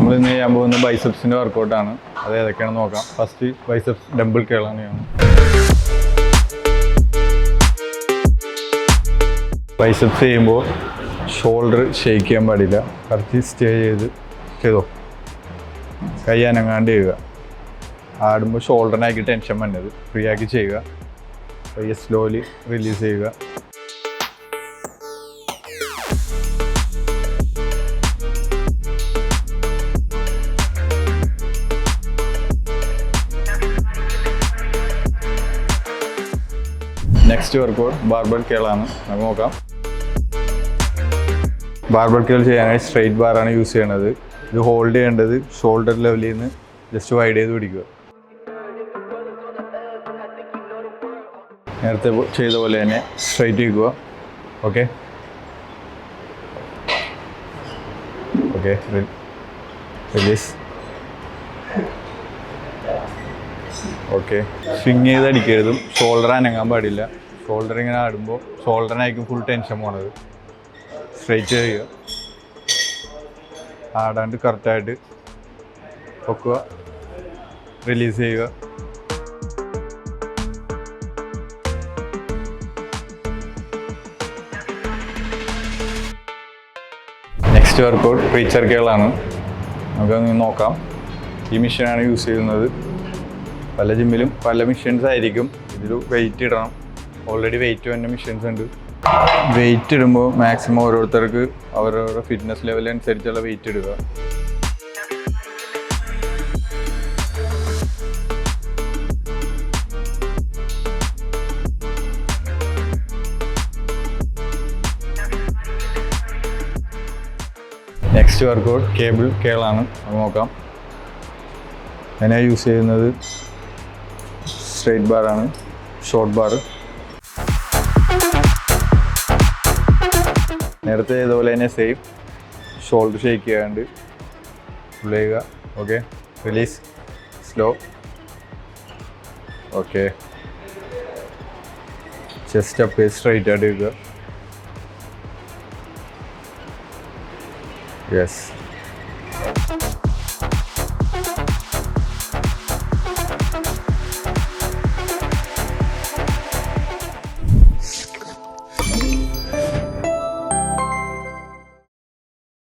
നമ്മൾ ഇന്ന് ചെയ്യാൻ പോകുന്ന ബൈസെപ്സിന്റെ വർക്കൗട്ടാണ്. അത് ഏതൊക്കെയാണെന്ന് നോക്കാം. ഫസ്റ്റ് ബൈസെപ്സ് ഡബിൾ കേളാണ് ചെയ്യണം ബൈസെപ്സ് ചെയ്യുമ്പോൾ ഷോൾഡർ ഷെയ്ക്ക് ചെയ്യാൻ പാടില്ല. കറക്റ്റ് സ്റ്റേ ചെയ്ത് ചെയ്തോ. കൈ അനങ്ങാണ്ട് ചെയ്യുക. ആടുമ്പോൾ ഷോൾഡറിനാക്കി ടെൻഷൻ വന്നത് ഫ്രീ ആക്കി ചെയ്യുക. പയ്യെ സ്ലോലി റിലീസ് ചെയ്യുക. നെക്സ്റ്റ് വർക്കൗട്ട് ബാർബൽ കേളാണ് നമുക്ക് നോക്കാം. ബാർബൽ കേൾ ചെയ്യാനായി സ്ട്രെയിറ്റ് ബാറാണ് യൂസ് ചെയ്യണത്. ഇത് ഹോൾഡ് ചെയ്യേണ്ടത് ഷോൾഡർ ലെവലിൽ നിന്ന് ജസ്റ്റ് വൈഡ് ചെയ്ത് പിടിക്കുക. നേരത്തെ ചെയ്ത പോലെ തന്നെ സ്ട്രെയിറ്റ് വയ്ക്കുക okay okay release okay. Swing ചെയ്ത് അടിക്കരുതും. ഷോൾഡർ അനങ്ങാൻ പാടില്ല. ഷോൾഡർ ഇങ്ങനെ ആടുമ്പോൾ ഷോൾഡറിനായിരിക്കും ഫുൾ ടെൻഷൻ പോണത്. സ്ട്രൈറ്റ് ചെയ്യുക. ആടാണ്ട് കറക്റ്റായിട്ട് പൊക്കുക. റിലീസ് ചെയ്യുക. നെക്സ്റ്റ് വർക്കൗട്ട് പ്രീച്ചർ കേളാണ് നമുക്കൊന്ന് നോക്കാം. ഈ മെഷീനാണ് യൂസ് ചെയ്യുന്നത്. പല ജിമ്മിലും പല മെഷീൻസ് ആയിരിക്കും. ഇതിൽ വെയിറ്റ് ഇടണം. ഓൾറെഡി വെയിറ്റ് വന്ന മെഷീൻസ് ഉണ്ട്. വെയിറ്റ് ഇടുമ്പോൾ മാക്സിമം ഓരോരുത്തർക്ക് അവരവരുടെ ഫിറ്റ്നസ് ലെവൽ അനുസരിച്ചുള്ള വെയിറ്റ് ഇടുക. നെക്സ്റ്റ് വർക്കൗട്ട് കേബിൾ കേളാണ് നോക്കാം. ഞാൻ യൂസ് ചെയ്യുന്നത് സ്ട്രെയിറ്റ് ആണ് ഷോർട്ട് ബാർ നേരത്തെ ഇതുപോലെ തന്നെ സെയിം ഷോൾഡർ ഷേക്ക് ചെയ്യാണ്ട് പുൾ ചെയ്യുക okay release slow okay chest up straight ആയിട്ട് ഇരിക്കുക യെസ്